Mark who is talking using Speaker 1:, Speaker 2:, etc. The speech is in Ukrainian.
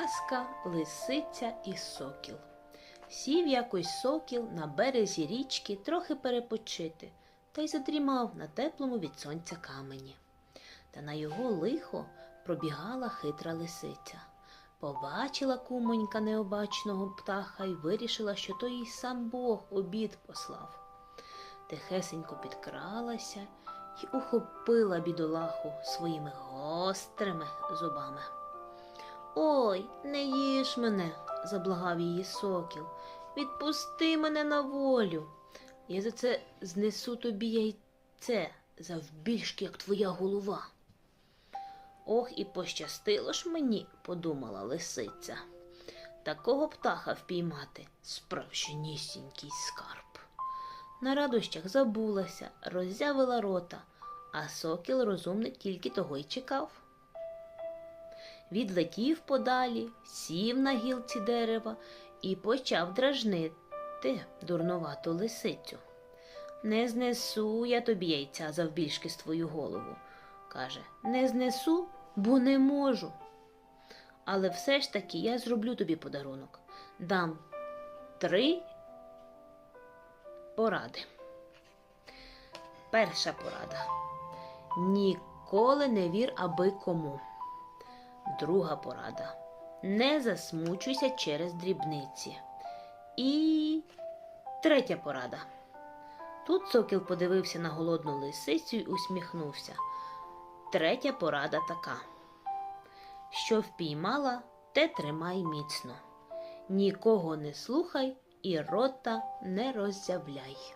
Speaker 1: Казка Лисиця і Сокіл. Сів якось сокіл на березі річки трохи перепочити та й задрімав на теплому від сонця камені. Та на його лихо пробігала хитра лисиця. Побачила кумонька необачного птаха й вирішила, що то їй сам Бог обід послав. Тихесенько підкралася й ухопила бідолаху своїми гострими зубами. Ой, не їж мене, заблагав її сокіл. Відпусти мене на волю. Я за це знесу тобі яйце завбільшки, як твоя голова. Ох, і пощастило ж мені, подумала лисиця. Такого птаха впіймати справжнісінький скарб. На радощах забулася, роззявила рота, а сокіл розумний тільки того й чекав. Відлетів подалі, сів на гілці дерева і почав дражнити дурнувату лисицю. Не знесу я тобі яйця завбільшки з твою голову. каже, не знесу, бо не можу. Але все ж таки я зроблю тобі подарунок. Дам три поради. Перша порада. Ніколи не вір аби кому. Друга порада. Не засмучуйся через дрібниці. І третя порада. Тут сокіл подивився на голодну лисицю й усміхнувся. Третя порада така. Що впіймала, те тримай міцно. Нікого не слухай і рота не роззявляй.